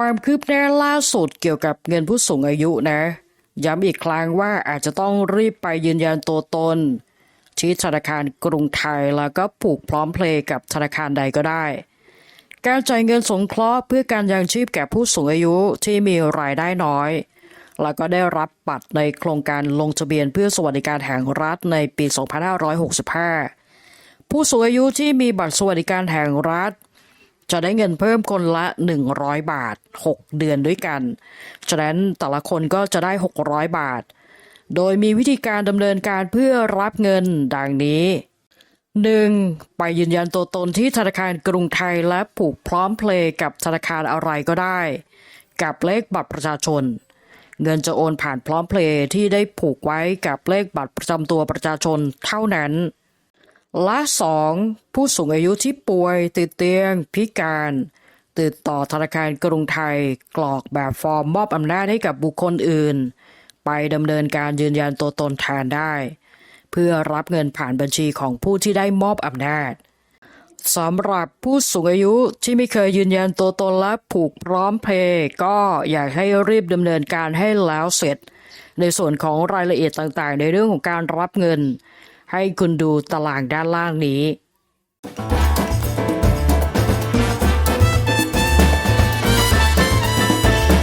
ความคืบหน้าล่าสุดเกี่ยวกับเงินผู้สูงอายุนะ ย้ำอีกครั้งว่าอาจจะต้องรีบไปยืนยันตัวตน ที่ธนาคารกรุงไทยแล้วก็ผูกพร้อมเพลย์กับธนาคารใดก็ได้ การจ่ายเงินสงเคราะห์เพื่อการยังชีพแก่ผู้สูงอายุที่มีรายได้น้อย แล้วก็ได้รับบัตรในโครงการลงทะเบียนเพื่อสวัสดิการแห่งรัฐในปี 2565 ผู้สูงอายุที่มีบัตรสวัสดิการแห่งรัฐ จะได้เงินเพิ่มคนละ 100 บาท 6 เดือนด้วยกัน ฉะนั้นแต่ละคนก็จะได้ 600 บาท โดยมีวิธีการดำเนินการเพื่อรับเงินดังนี้ 1. ไปยืนยันตัวตนที่ธนาคารกรุงไทยและผูกพร้อมเพลย์กับธนาคารอะไรก็ได้ กับเลขบัตรประชาชน เงินจะโอนผ่านพร้อมเพลย์ที่ได้ผูกไว้กับเลขบัตรประจำตัวประชาชนเท่านั้น และสองผู้สูงอายุที่ป่วยติดเตียง พิการ ติดต่อธนาคารกรุงไทย กรอกแบบฟอร์มมอบอำนาจให้กับบุคคลอื่น ไปดำเนินการยืนยันตัวตนแทนได้ เพื่อรับเงินผ่านบัญชีของผู้ที่ได้มอบอำนาจสำหรับผู้สูงอายุที่ไม่เคยยืนยันตัวตนและผูกพร้อมเพย์ก็อยากให้รีบดำเนินการให้แล้วเสร็จ ในส่วนของรายละเอียดต่างๆ ในเรื่องของการรับเงิน ให้คุณดูตารางด้านล่างนี้